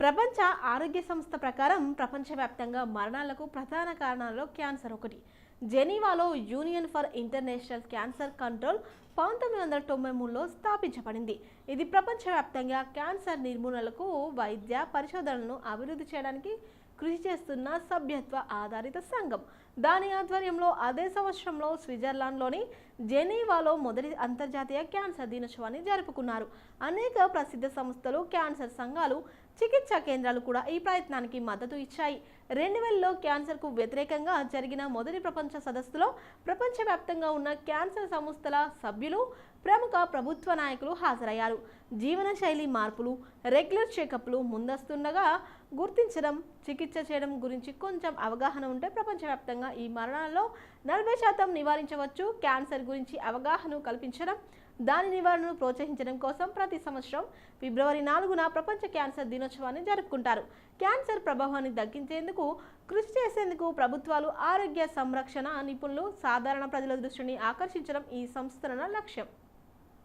ప్రపంచ ఆరోగ్య సంస్థ ప్రకారం ప్రపంచవ్యాప్తంగా మరణాలకు ప్రధాన కారణాలలో క్యాన్సర్ ఒకటి. జెనీవాలో union for international cancer control పంతొమ్మిది వందల తొంభై మూడులో స్థాపించబడింది. ఇది ప్రపంచవ్యాప్తంగా క్యాన్సర్ నిర్మూలనకు వైద్య పరిశోధనలను అభివృద్ధి చేయడానికి కృషి చేస్తున్న సభ్యత్వ ఆధారిత సంఘం. దాని ఆధ్వర్యంలో అదే సంవత్సరంలో స్విట్జర్లాండ్లోని జెనీవాలో మొదటి అంతర్జాతీయ క్యాన్సర్ దినోత్సవాన్ని జరుపుకున్నారు. అనేక ప్రసిద్ధ సంస్థలు క్యాన్సర్ సంఘాలు చికిత్సా కేంద్రాలు కూడా ఈ ప్రయత్నానికి మద్దతు ఇచ్చాయి. రెండు వేలలో క్యాన్సర్కు వ్యతిరేకంగా జరిగిన మొదటి ప్రపంచ సదస్సులో ప్రపంచవ్యాప్తంగా ఉన్న క్యాన్సర్ సంస్థల సభ్యులు ప్రముఖ ప్రభుత్వ నాయకులు హాజరయ్యారు. జీవనశైలి మార్పులు రెగ్యులర్ చెకప్లు ముందస్తుండగా గుర్తించడం చికిత్స చేయడం గురించి కొంచెం అవగాహన ఉంటే ప్రపంచవ్యాప్తంగా ఈ మరణాల్లో నలభై శాతం నివారించవచ్చు. క్యాన్సర్ గురించి అవగాహన కల్పించడం దాని నివారణను ప్రోత్సహించడం కోసం ప్రతి సంవత్సరం ఫిబ్రవరి నాలుగున ప్రపంచ క్యాన్సర్ దినోత్సవాన్ని జరుపుకుంటారు. క్యాన్సర్ ప్రభావాన్ని తగ్గించేందుకు కృషి చేసేందుకు ప్రభుత్వాలు ఆరోగ్య సంరక్షణ నిపుణులు సాధారణ ప్రజల దృష్టిని ఆకర్షించడం ఈ సంస్థల లక్ష్యం.